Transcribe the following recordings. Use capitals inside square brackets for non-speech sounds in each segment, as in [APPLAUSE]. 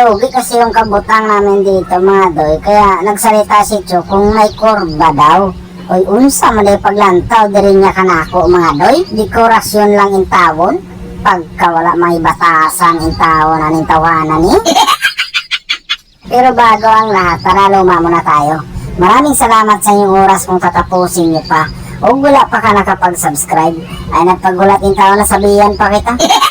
Ugi kasi yung kabutang namin dito mga doy. Kaya nagsalita si Chu kung may kurba daw. Oy, unsa man day paglantaw diri niya kanako mga doy. Dekorasyon lang in tawon. Pagka wala may batasan in tawon aning tawanan ni. [LAUGHS] Pero bago ang lahat, tara luma muna tayo. Maraming salamat sa inyong oras kung tatapusin niyo pa. O wala pa ka nakapag-subscribe, ay nagpagulat in tao na sabihan pa kita. [LAUGHS]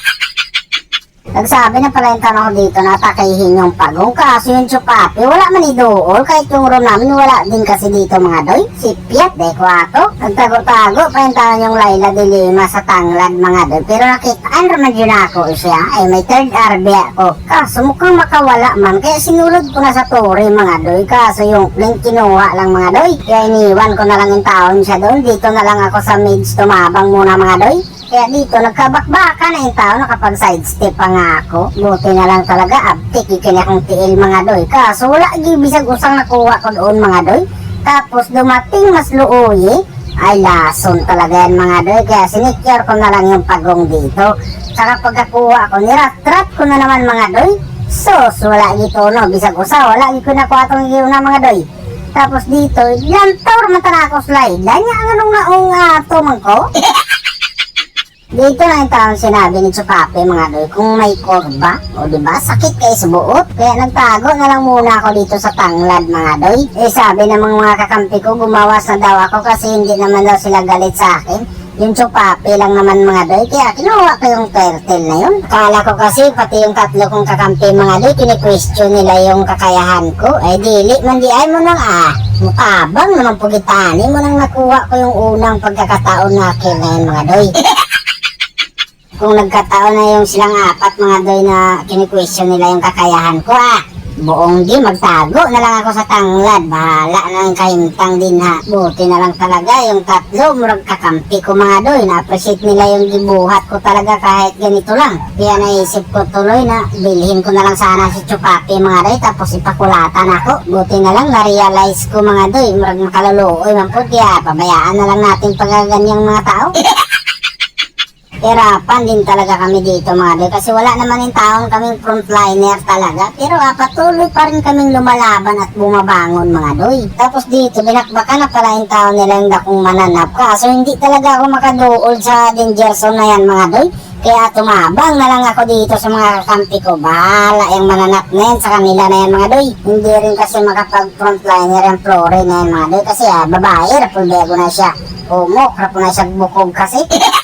Nagsabi na pala yung tanong ko dito na yung pagong kaso yung chupapi wala man idool kahit yung room namin wala din kasi dito mga doy. Si Piat de Cuato nagtago-tago pa yung tanong yung Laila de Lima sa tanglad mga doy. Pero nakitaan naman yun ako siya? Ay may third RB ako. Kaso mukhang makawala man kaya sinulod ko na sa tore mga doy. Kaso yung link kinuha lang mga doy. Kaya iniwan ko na lang yung taon siya doon. Dito na lang ako sa maids tumabang muna mga doy kaya dito, nagkabakbaka na yung tao, nakapag sidestep pa nga ako. Buti na lang talaga, abtik, ikin akong tiil mga doy. Kaso wala, gibisag usang nakuha ko doon mga doy. Tapos dumating mas luoyi, ay lason talaga yan mga doy. Kaya sinicure ko na lang yung pagong dito. Saka pagkakuha ko, nirat-rat ko na naman mga doy. Sos, wala gito no, bisag usa, wala gito na kuha itong iyo na mga doy. Tapos dito, lantor man tanako slide. Lanya ang anong naong ato man ko. Dito na yung taong sinabi ni Chupape mga doy kung may korba o di ba sakit kayo sa buot kaya nagtago na lang muna ako dito sa tanglad mga doy eh sabi ng mga kakampi ko gumawas na daw ako kasi hindi naman daw sila galit sa akin. Yung Chupape lang naman mga doy kaya kinuha ko yung turtle na yun. Kala ko kasi pati yung tatlo kong kakampi mga doy kini-question nila yung kakayahan ko. Ay dili man di ay mo nang ah mukabang naman pugitani mo nang nakuha ko yung unang pagkakataon na akin ngayon mga doy [LAUGHS] kung nagkataon na yung silang apat mga doy na kini-question nila yung kakayahan ko ah. Buong di magtago na lang ako sa tanglad. Bahala na ang kahintang din ha. Buti na lang talaga yung tatlo murag kakampi ko mga doy. Na-appreciate nila yung gibuhat ko talaga kahit ganito lang. Kaya naisip ko tuloy na bilhin ko na lang sana si Chupapi mga doy tapos ipakulatan ako. Buti na lang na-realize ko mga doy. Murag makaluluoy man po. Kaya pabayaan na lang natin pagaganyang mga tao. [LAUGHS] Hirapan din talaga kami dito mga doy kasi wala naman yung taong kaming frontliner talaga pero ah, patuloy pa rin kaming lumalaban at bumabangon mga doy. Tapos dito binakbakan na pala yung tao nila yung dakong mananap kaso hindi talaga ako makaduol sa danger zone na yan mga doy. Kaya tumabang na lang ako dito sa mga kampi ko. Bahala yung mananap na yan sa kanila na yan mga doy. Hindi rin kasi makapag frontliner yung flore na yan mga doy kasi ah, babae, rapulbego na siya. Umok, rapo na siya bukog kasi. [LAUGHS]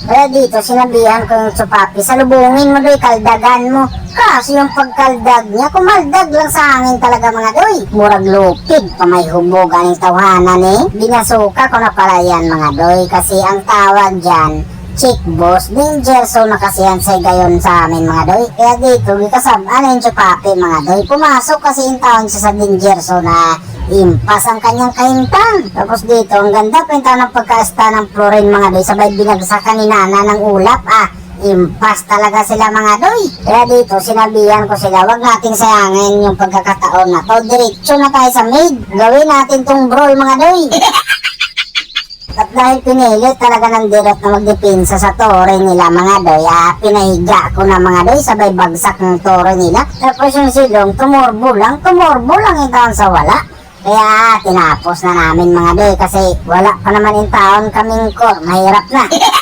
Kaya dito, sinabihan ko yung supapi, salubungin mo doy, kaldagan mo. Kasi yung pagkaldag niya, kumaldag lang sa hangin talaga mga doy. Murag lupig, pa may hubog ang tawanan eh. Binasuka ko na pala yan mga doy, kasi ang tawag dyan, chick boss, danger zone na kasi yan sa gayon sa amin mga doy. Kaya dito, kasab, ano yung supapi mga doy, pumasok kasi yung taon siya sa danger zone na impas ang kanyang kahintang. Tapos dito, ang ganda taon ng pagkaasta ng fluorine mga doy. Sabay binagsakan ni Nana ng ulap. Ah, impas talaga sila mga doy. Kaya dito, sinabihan ko sila, wag nating sayangin yung pagkakataon na to. Diretso na tayo sa maid. Gawin natin tong brawl mga doy. [LAUGHS] At dahil pinilit talaga ng direct na magdepensa sa tore nila mga doy, ah, pinahiga ko na mga doy, sabay bagsak ng tore nila. Tapos yung silong, tumorbo lang, tumorbo lang yung taon sa wala. Kaya tinapos na namin mga doy kasi wala pa naman yung taon kaming core, mahirap na. [LAUGHS]